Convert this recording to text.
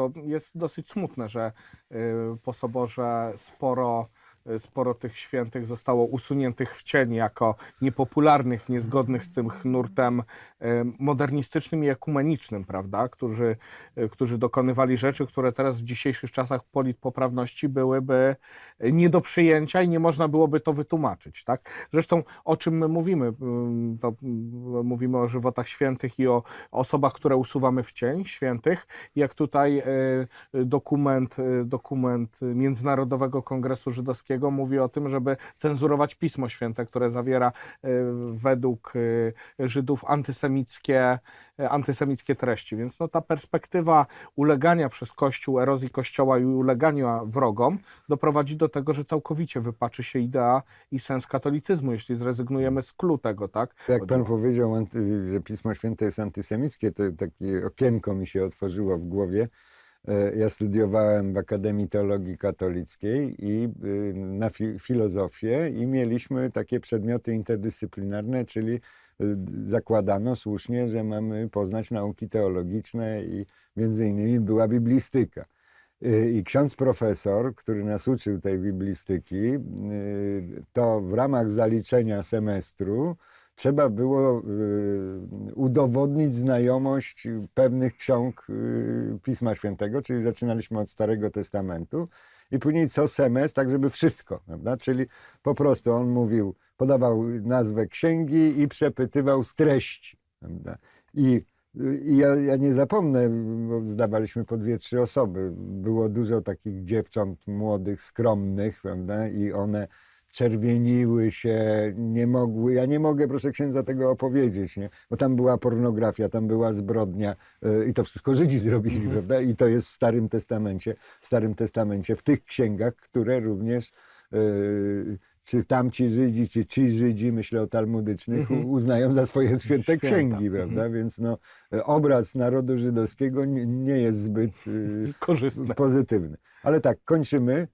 to jest dosyć smutne, że y, po soborze sporo, sporo tych świętych zostało usuniętych w cień jako niepopularnych, niezgodnych z tym nurtem y, modernistycznym i ekumenicznym, prawda? Którzy, y, którzy dokonywali rzeczy, które teraz w dzisiejszych czasach politpoprawności byłyby nie do przyjęcia i nie można byłoby to wytłumaczyć, tak? Zresztą o czym my mówimy? To mówimy o żywotach świętych i o osobach, które usuwamy w cień, świętych, jak tutaj y, y, dokument, y, dokument Międzynarodowego Kongresu Żydowskiego mówi o tym, żeby cenzurować Pismo Święte, które zawiera y, według y, Żydów antysemickie, y, antysemickie treści. Więc no, ta perspektywa ulegania przez Kościół erozji Kościoła i ulegania wrogom doprowadzi do tego, że całkowicie wypaczy się idea i sens katolicyzmu, jeśli zrezygnujemy z klu tego, tak? Jak pan powiedział, że Pismo Święte jest antysemickie, to takie okienko mi się otworzyło w głowie. E, Ja studiowałem w Akademii Teologii Katolickiej i y, na fi filozofię i mieliśmy takie przedmioty interdyscyplinarne, czyli y, zakładano słusznie, że mamy poznać nauki teologiczne i między innymi była biblistyka. Y, I ksiądz profesor, który nas uczył tej biblistyki, to w ramach zaliczenia semestru trzeba było y, udowodnić znajomość pewnych ksiąg y, Pisma Świętego, czyli zaczynaliśmy od Starego Testamentu i później co semestr, tak żeby wszystko, prawda? Czyli po prostu on mówił, podawał nazwę księgi i przepytywał z treści, prawda? I i ja, ja nie zapomnę, bo zdawaliśmy po dwie, trzy osoby. Było dużo takich dziewcząt młodych, skromnych, prawda? I one czerwieniły się, nie mogły. Ja nie mogę, proszę księdza, tego opowiedzieć, nie? Bo tam była pornografia, tam była zbrodnia y, i to wszystko Żydzi zrobili, prawda? I to jest w Starym Testamencie, w Starym Testamencie, w tych księgach, które również y, czy tamci Żydzi, czy ci Żydzi, myślę o talmudycznych, Mhm. uznają za swoje święte Święta. księgi, prawda? Więc no, obraz narodu żydowskiego nie, nie jest zbyt y, pozytywny. Ale tak, kończymy.